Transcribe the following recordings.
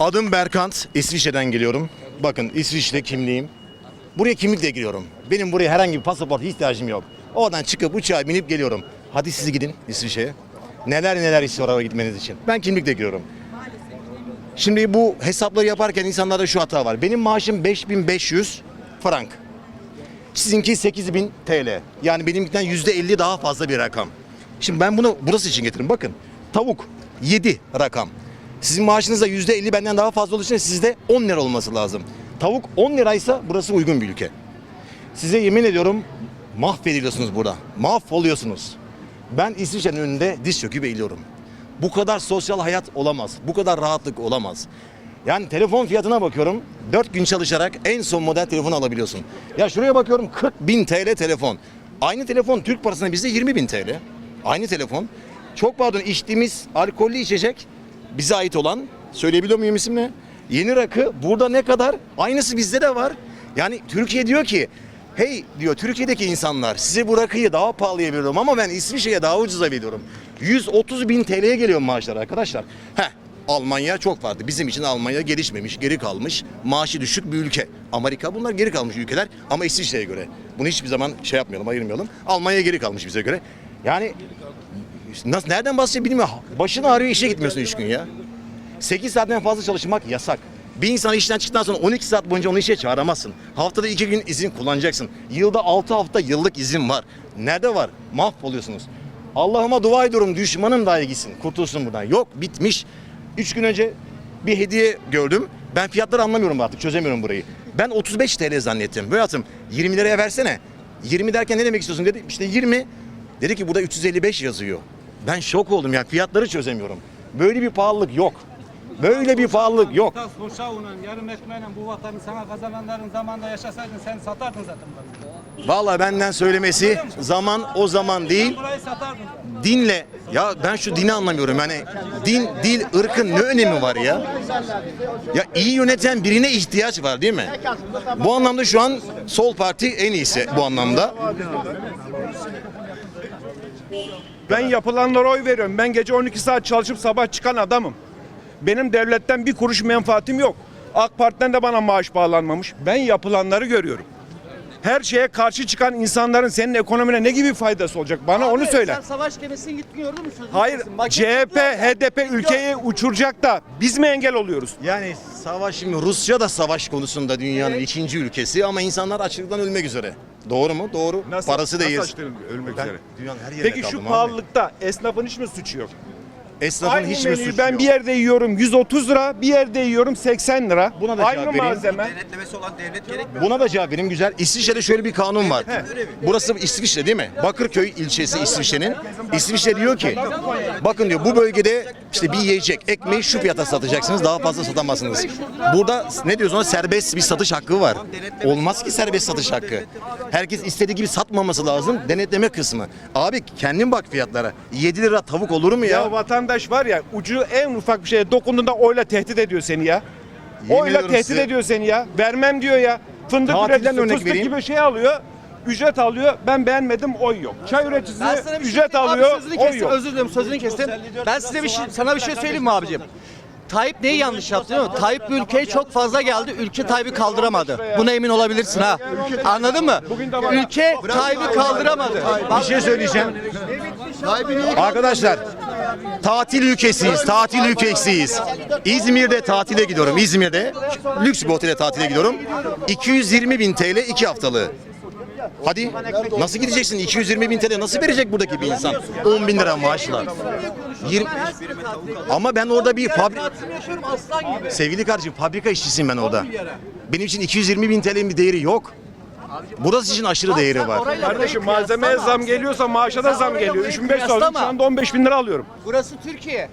Adım Berkant, İsviçre'den geliyorum. Bakın İsviçre kimliğim. Buraya kimlikle giriyorum. Benim buraya herhangi bir pasaport ihtiyacım yok. Oradan çıkıp uçağa binip geliyorum. Hadi siz gidin İsviçre'ye. Neler neler istiyor oraya gitmeniz için. Ben kimlikle giriyorum. Şimdi bu hesapları yaparken insanlarda şu hata var. Benim maaşım 5500 frank. Sizinki 8000 TL. Yani benimkinden %50 daha fazla bir rakam. Şimdi ben bunu burası için getirdim. Bakın tavuk 7 rakam. Sizin maaşınız da %50 benden daha fazla olduğu için sizde 10 lira olması lazım. Tavuk 10 liraysa burası uygun bir ülke. Size yemin ediyorum mahvediliyorsunuz burada. Mahvoluyorsunuz. Ben İsviçre'nin önünde diz çöküp eğiliyorum. Bu kadar sosyal hayat olamaz. Bu kadar rahatlık olamaz. Yani telefon fiyatına bakıyorum. 4 gün çalışarak en son model telefon alabiliyorsun. Ya şuraya bakıyorum 40 bin TL telefon. Aynı telefon Türk parasına bizde 20 bin TL. Aynı telefon. Çok pardon içtiğimiz alkollü içecek bize ait olan söyleyebiliyor muyum isimle? Yeni rakı burada ne kadar? Aynısı bizde de var. Yani Türkiye diyor ki hey diyor Türkiye'deki insanlar size bu rakıyı daha pahalıya veriyorum ama ben İsviçre'ye daha ucuza veriyorum. 130 bin TL'ye geliyor maaşlar arkadaşlar. Heh Almanya çok farklı. Bizim için Almanya gelişmemiş, geri kalmış, maaşı düşük bir ülke. Amerika bunlar geri kalmış ülkeler ama İsviçre'ye göre. Bunu hiçbir zaman şey yapmayalım, ayırmayalım. Almanya geri kalmış bize göre. Yani nasıl nereden bahsedeyim bilmiyorum. Başın ağrıyor işe gitmiyorsun 3 gün ya. 8 saatten fazla çalışmak yasak. Bir insan işten çıktıktan sonra 12 saat boyunca onu işe çağıramazsın. Haftada 2 gün izin kullanacaksın. Yılda 6 hafta yıllık izin var. Nerede var? Mahvoluyorsunuz. Allah'ıma dua ediyorum düşmanım dahi gitsin. Kurtulsun buradan. Yok bitmiş. 3 gün önce bir hediye gördüm. Ben fiyatları anlamıyorum artık çözemiyorum burayı. Ben 35 TL zannettim. Böyle atım 20 liraya versene. 20 derken ne demek istiyorsun dedi. İşte 20. Dedi ki burada 355 yazıyor. Ben şok oldum ya fiyatları çözemiyorum. Böyle bir pahalılık yok. Böyle bir pahalılık yok. Tas boşa unan yarım ekmeğiyle bu vatanı sana kazananların zamanında yaşasaydın sen satardın zaten burayı. Vallahi benden söylemesi zaman o zaman değil. Dinle ya ben şu dini anlamıyorum yani din, dil, ırkın ne önemi var ya? Ya iyi yöneten birine ihtiyaç var değil mi? Bu anlamda şu an sol parti en iyisi bu anlamda. Ben yapılanlara oy veriyorum. Ben gece 12 saat çalışıp sabah çıkan adamım. Benim devletten bir kuruş menfaatim yok. AK Parti'den de bana maaş bağlanmamış. Ben yapılanları görüyorum. Her şeye karşı çıkan insanların senin ekonomine ne gibi faydası olacak? Bana onu söyle. Sen savaş gemisini gittin gördün mü? Sözünü Hayır, kestim. Bak, CHP, HDP ülkeyi uçuracak da biz mi engel oluyoruz? Yani savaş şimdi Rusya da savaş konusunda dünyanın ikinci ülkesi ama insanlar açlıktan ölmek üzere. Doğru mu? Doğru. Parası değil. Nasıl açtın ölmek Ben üzere? dünyanın her yerine Peki şu kaldım abi. pahalılıkta esnafın hiç mi suçu yok? Esnafın Aynı hiç mi menüyü suçu ben yok? bir yerde yiyorum 130 lira, bir yerde yiyorum 80 lira. Buna da Aynı cevap vereyim. malzeme. Denetlemesi olan devlet gerekmiyor. Buna da cevap vereyim güzel. İsviçre'de şöyle bir kanun var. Burası İsviçre değil mi? Bakırköy ilçesi İsviçre'nin. İsviçre diyor ki bakın diyor bu bölgede işte bir yiyecek ekmeği şu fiyata satacaksınız daha fazla satamazsınız. Burada ne diyoruz ona serbest bir satış hakkı var. Olmaz ki serbest satış hakkı. Herkes istediği gibi satmaması lazım. Denetleme kısmı. Abi kendin bak fiyatlara. 7 lira tavuk olur mu Ya ya? Vatandaş var ya ucu en ufak bir şeye dokunduğunda oyla tehdit ediyor seni ya. Yemin oyla ediyorum tehdit size. ediyor seni ya. Vermem diyor ya. Fındık Tatilden üreticisi örnek fıstık vereyim. gibi şey alıyor. Ücret alıyor. Ben beğenmedim oy yok. Çay üreticisi Ben sana bir şey ücret söyleyeyim. alıyor. Abi sözünü oy kestim. yok. Özür dilerim sözünü kestim. Ben size bir şey, sana bir şey söyleyeyim mi abicim? Tayyip neyi yanlış yaptı değil mi? Tayyip ülkeye çok fazla geldi. Ülke Tayyip'i kaldıramadı. Buna emin olabilirsin ha. Anladın mı? Ülke Tayyip'i kaldıramadı. Bir şey söyleyeceğim. Arkadaşlar tatil ülkesiyiz, tatil ülkesiyiz. İzmir'de tatile gidiyorum, İzmir'de. Lüks bir otele tatile gidiyorum. 220 bin TL iki haftalığı. Hadi nasıl gideceksin? 220 bin TL nasıl verecek buradaki bir insan? 10 bin lira maaşla. 20... Ama ben orada bir fabri... yaşıyorum aslan gibi. Sevgili kardeşim fabrika işçisiyim ben orada. Benim için 220 bin TL'nin bir değeri yok. Burası için aşırı değeri var. Kardeşim malzemeye zam geliyorsa maaşa da zam geliyor. 3500 aldım şu anda 15 bin lira alıyorum. Burası Türkiye.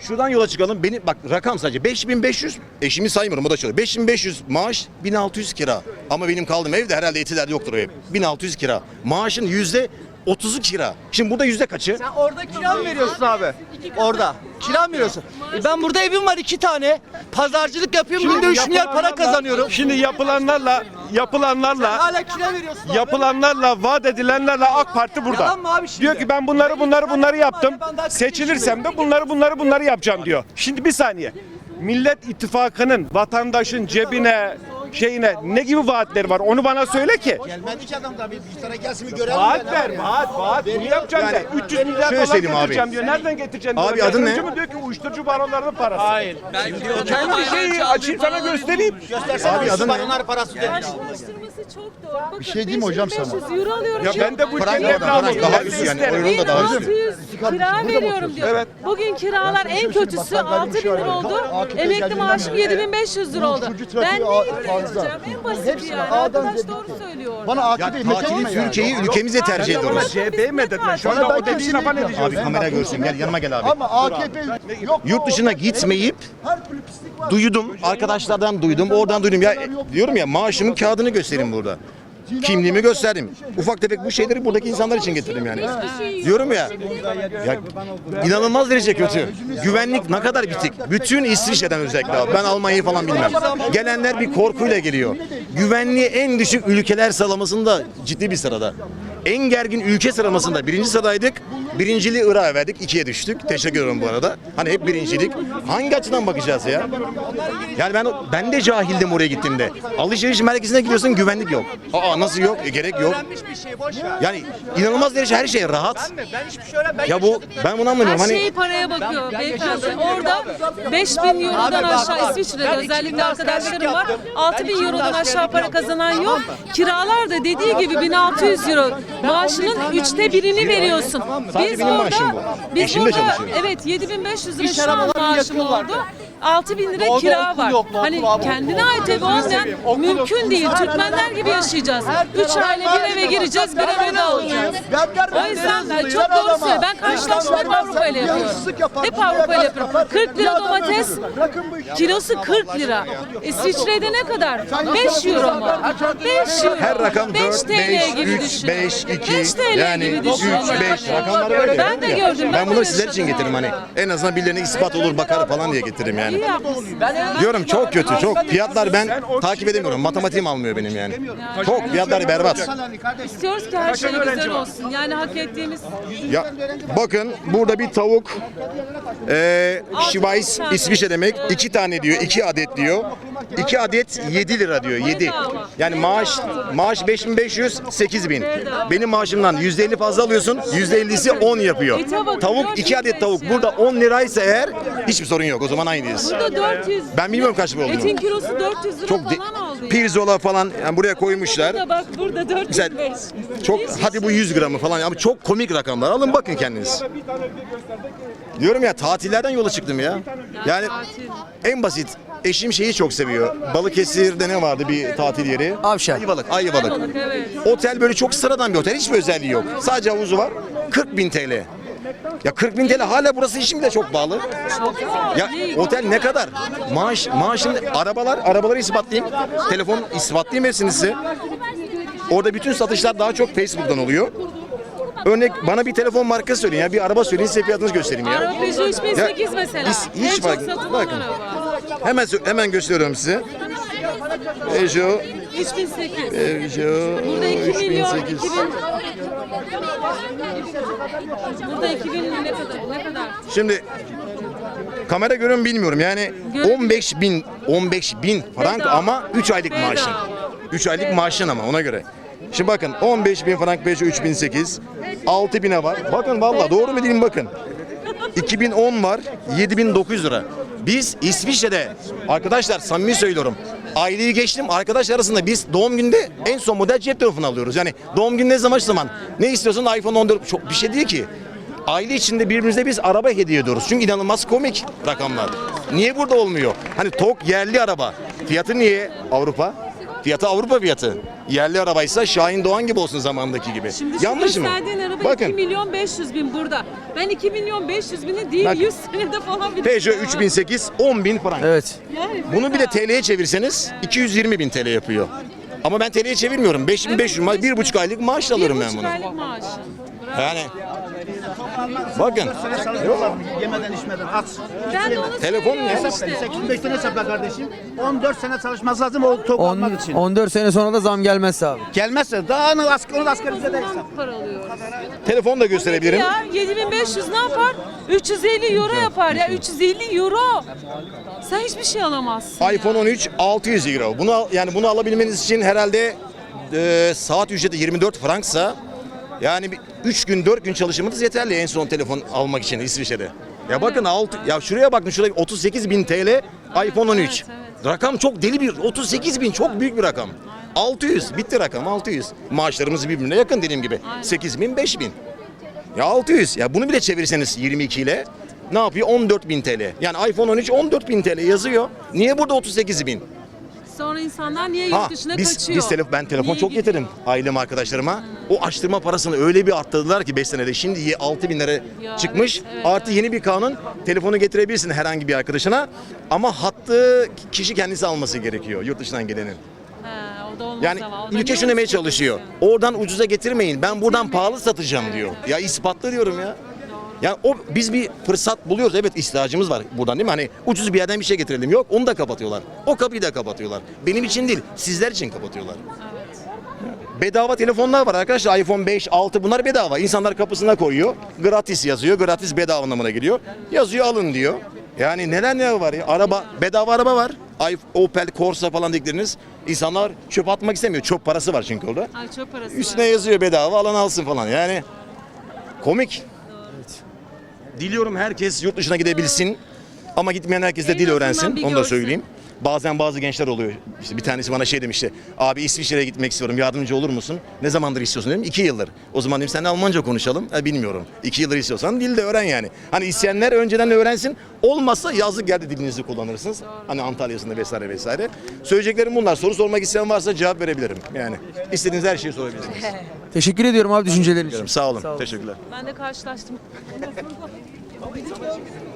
Şuradan yola çıkalım. Beni bak rakam sadece 5500 eşimi saymıyorum o da çalışıyor. 5500 maaş 1600 kira. Ama benim kaldığım evde herhalde etilerde yoktur o ev. 1600 kira. Maaşın yüzde 30'u kira. Şimdi burada yüzde kaçı? Sen orada kira mı veriyorsun abi? Orada. Kira mı veriyorsun? E ben burada evim var iki tane. Pazarcılık yapıyorum. Günde 3 milyar para kazanıyorum. Şimdi yapılanlarla yapılanlarla Hala kira veriyorsun abi. yapılanlarla vaat edilenlerle AK Parti burada. Yalan mı abi şimdi? Diyor ki ben bunları bunları bunları yaptım. Seçilirsem de bunları bunları bunları yapacağım diyor. Şimdi bir saniye. Millet İttifakı'nın vatandaşın cebine şeyine ne gibi vaatleri var onu bana söyle ki. Gelmedi ki adam da bir bir tane gelsin bir görelim. Vaat ver, vaat, vaat. Bunu yapacağım Yani yani, 300 milyar şöyle dolar söyleyeyim abi. getireceğim diyor. Nereden getireceğim diyor. Abi adın ne? Mı diyor ki uyuşturucu baronlarının parası. Hayır. Kendi şeyi açayım sana göstereyim. Göstersene Abi adın ne? baronlar parası ödemiş. Karşılaştırması çok doğru. Bakın, Bir şey diyeyim hocam sana? 5500 euro alıyorum. Ya ben de bu ülkenin evladıyım. daha Ben üstü yani. isterim. Euro da daha üstü. 1600 kira veriyorum diyor. Evet. Bugün kiralar en kötüsü 6000 lira oldu. Emekli maaşım 7500 lira oldu. Ben ne En basit yani. Arkadaş doğru söylüyor. Bana Ya AKP tatili mekanı ya. Türkiye'yi ülkemize tercih bana ediyoruz. CHP'yi medetme. Şu anda Bana o dediğin lafa ne diyeceksin? Abi kamera görsün gel yanıma gel abi. Ama AKP yok. Yurt dışına gitmeyip Her türlü pislik var. duydum, arkadaşlardan duydum, oradan duydum. Ya diyorum ya maaşımın kağıdını göstereyim burada. Kimliğimi gösterdim. Ufak tefek bu şeyleri buradaki insanlar için getirdim yani. Diyorum ya, ya inanılmaz derece kötü. Güvenlik ne kadar bitik. Bütün İsviçre'den özellikle abi. Ben Almanya'yı falan bilmem. Gelenler bir korkuyla geliyor. Güvenliği en düşük ülkeler sıralamasında ciddi bir sırada. En gergin ülke sıralamasında birinci sıradaydık. Birinciliği Irak'a verdik. ikiye düştük. Teşekkür ederim bu arada. Hani hep birincilik. Hangi açıdan bakacağız ya? Yani ben ben de cahildim oraya gittiğimde. Alışveriş merkezine gidiyorsun güvenlik yok. Aa nasıl yok? E, gerek yok. Bir şey boş ver. Yani inanılmaz derece her şey rahat. Ben mi? Ben hiçbir şey öğren. Ben Ya bu ben bunu Her anlamıyorum. şey Hani paraya bakıyor beyefendi. Orada 5000 Euro'dan aşağı İsviçre'de özellikle arkadaşlarım var. 6000 Euro'dan aşağı para kazanan yok. Kiralar da dediği gibi 1600 Euro. Maaşının üçte birini veriyorsun. Sadece benim maaşım bu. biz Eşim de burada çalışıyor. evet 7500 lira şu an maaşım oldu. 6000 lira kira var. Hani kendine ait evi olmayan mümkün değil. Türkmenler gibi yaşayacağız. 3 aile bir eve gireceğiz, bir eve de alacağız. O yüzden ben çok doğru söylüyorum. Ben karşılaştırma hep Avrupa ile yapıyorum. Hep Avrupa ile yapıyorum. 40 lira domates, kilosu 40 lira. İsviçre'de ne kadar? 5 euro mu? 5 euro. her rakam 5 4, TL 5, gibi 3, düşün. 5, 2 5 TL yani gibi 3, düşün. 5 rakamları böyle. Ben de gördüm, ben bunu sizler için getiririm hani. En azından birilerine ispat olur bakar falan diye getiririm İyi yani. Diyorum çok kötü çok. Fiyatlar ben takip edemiyorum. Matematiğim almıyor benim yani. Çok fiyatlar berbat. İstiyoruz ki her şey güzel olsun. Yani hak ettiğimiz Ya bakın burada bir tavuk eee Şivayis İsviçre demek. iki tane diyor, iki adet diyor. İki adet 7 lira diyor, 7. Yani maaş maaş 5500, 8000. Benim maaşımdan %50 fazla alıyorsun, %50'si 10 yapıyor. Bakın, Tavuk iki adet tavuk. Burada 10 liraysa eğer hiçbir sorun yok. O zaman aynıyız. burada 400. Ben bilmiyorum kaç lira olduğunu. Etin kilosu 400 lira Çok de- falan oldu. ya. pirzola falan yani buraya koymuşlar. Burada bak burada 405. Güzel. Çok hadi bu 100 gramı falan ama çok komik rakamlar. Alın bakın kendiniz. Diyorum ya tatillerden yola çıktım ya. Yani en basit eşim şeyi çok seviyor. Balıkesir'de ne vardı bir tatil yeri? Avşar. Ayvalık, Ayvalık. Otel böyle çok sıradan bir otel. Hiçbir özelliği yok. Sadece havuzu var. 40 bin TL. Ya 40 bin TL hala burası için bile çok pahalı. Ya otel ne kadar? Maaş, maaşın arabalar, arabaları ispatlayayım. Telefon ispatlayayım hepsini size. Orada bütün satışlar daha çok Facebook'tan oluyor. Örnek bana bir telefon markası söyleyin ya bir araba söyleyin size fiyatını göstereyim ya. Araba Peugeot 3008 mesela. hiç- en hiç satılan bakın. Hemen hemen gösteriyorum size. Peugeot, 3008. Peugeot Burada 2 milyon, 3008. 2000. Burada 2000 ne kadar? Ne kadar? Şimdi kamera görüyor mu bilmiyorum yani Görüyorum. 15 bin 15 bin frank Bedava. ama 3 aylık Bedava. maaşın. 3 aylık maaşın ama ona göre. Şimdi bakın 15 bin frank Peugeot 3008 6 bine var. Bakın valla doğru mu diyeyim bakın. 2010 var 7900 lira. Biz İsviçre'de arkadaşlar samimi söylüyorum. Aileyi geçtim arkadaş arasında biz doğum günde en son model cep telefonu alıyoruz. Yani doğum günü ne zaman şu zaman ne istiyorsun iPhone 14 çok bir şey değil ki. Aile içinde birbirimize biz araba hediye ediyoruz. Çünkü inanılmaz komik rakamlar. Niye burada olmuyor? Hani TOK yerli araba. Fiyatı niye Avrupa? Fiyatı Avrupa fiyatı. Yerli arabaysa Şahin Doğan gibi olsun zamandaki gibi. Şimdi şu Yanlış mı? gösterdiğin araba 2 Bakın milyon 500 bin burada. Ben 2 milyon 500 bini değil Bak. 100 senede falan bir Peugeot 3008 10 bin frank. Evet. Yani Bunu bir de TL'ye çevirseniz 220 bin TL yapıyor. Ama ben TL'ye çevirmiyorum. 5500 ma- bir buçuk aylık maaş alıyorum ben bunu. aylık maaşı. Yani Bakın. Yemeden içmeden aç. Ben de onu Telefon ne? söylüyorum işte. 85 tane hesapla kardeşim. 14 sene çalışması lazım o tok On- almak için. 14 sene sonra da zam gelmezse abi. Gelmezse daha ne asgari onu asgari ücrete hesap. Para alıyoruz. Telefon da gösterebilirim. Ya 7500 ne yapar? 350 euro yapar ya 350 euro. Sen hiçbir şey alamazsın. ya. iPhone 13 600 euro. Bunu al- yani bunu alabilmeniz için herhalde e, saat ücreti 24 franksa yani 3 gün 4 gün çalışmanız yeterli en son telefon almak için İsviçre'de. Ya bakın alt ya şuraya bakın şuraya 38 bin TL iPhone 13. Evet, evet. Rakam çok deli bir 38 bin çok büyük bir rakam. 600 bitti rakam 600. Maaşlarımız birbirine yakın dediğim gibi. 8 bin 5 bin. Ya 600 ya bunu bile çevirirseniz 22 ile ne yapıyor 14 bin TL. Yani iPhone 13 14 bin TL yazıyor. Niye burada 38 bin? Sonra insanlar niye yurt dışına biz, kaçıyor? biz telef ben telefon Niye çok gidiyor? getirdim ailem arkadaşlarıma. O açtırma parasını öyle bir arttırdılar ki 5 senede. Şimdi 6 bin lira Ya çıkmış. evet, evet, Artı yeni bir kanun. Telefonu getirebilirsin herhangi bir arkadaşına. Ama hattı kişi kendisi alması gerekiyor yurt dışından gelenin. He, o da olmaz Yani ama. O da ülke niye şunu demeye çalışıyor. Oradan ucuza getirmeyin. Ben buradan pahalı satacağım diyor. Ya ispatla diyorum ya. Yani o biz bir fırsat buluyoruz. Evet ihtiyacımız var buradan değil mi? Hani ucuz bir yerden bir şey getirelim. Yok onu da kapatıyorlar. O kapıyı da kapatıyorlar. Benim için değil, sizler için kapatıyorlar. Bedava telefonlar var arkadaşlar. iPhone 5, 6 bunlar bedava. İnsanlar kapısına koyuyor. Gratis yazıyor. Gratis bedava anlamına geliyor. Yazıyor alın diyor. Yani neler ne var ya? Araba, bedava araba var. Opel, Corsa falan dedikleriniz. İnsanlar çöp atmak istemiyor. Çöp parası var çünkü orada. Ay çok parası Üstüne var. yazıyor bedava alan alsın falan. Yani komik. Diliyorum herkes yurt dışına gidebilsin. Ama gitmeyen herkes de dil öğrensin. Onu da söyleyeyim. Bazen bazı gençler oluyor. İşte bir tanesi bana şey demişti. Abi İsviçre'ye gitmek istiyorum. Yardımcı olur musun? Ne zamandır istiyorsun dedim. İki yıldır. O zaman dedim sen de Almanca konuşalım. Ha, bilmiyorum. İki yıldır istiyorsan dil de öğren yani. Hani isteyenler önceden öğrensin. Olmazsa yazlık yerde dilinizi kullanırsınız. Hani Antalya'sında vesaire vesaire. Söyleyeceklerim bunlar. Soru sormak isteyen varsa cevap verebilirim. Yani istediğiniz her şeyi sorabilirsiniz. Teşekkür ediyorum abi düşüncelerin için. Sağ olun. Teşekkürler. Ben de karşılaştım.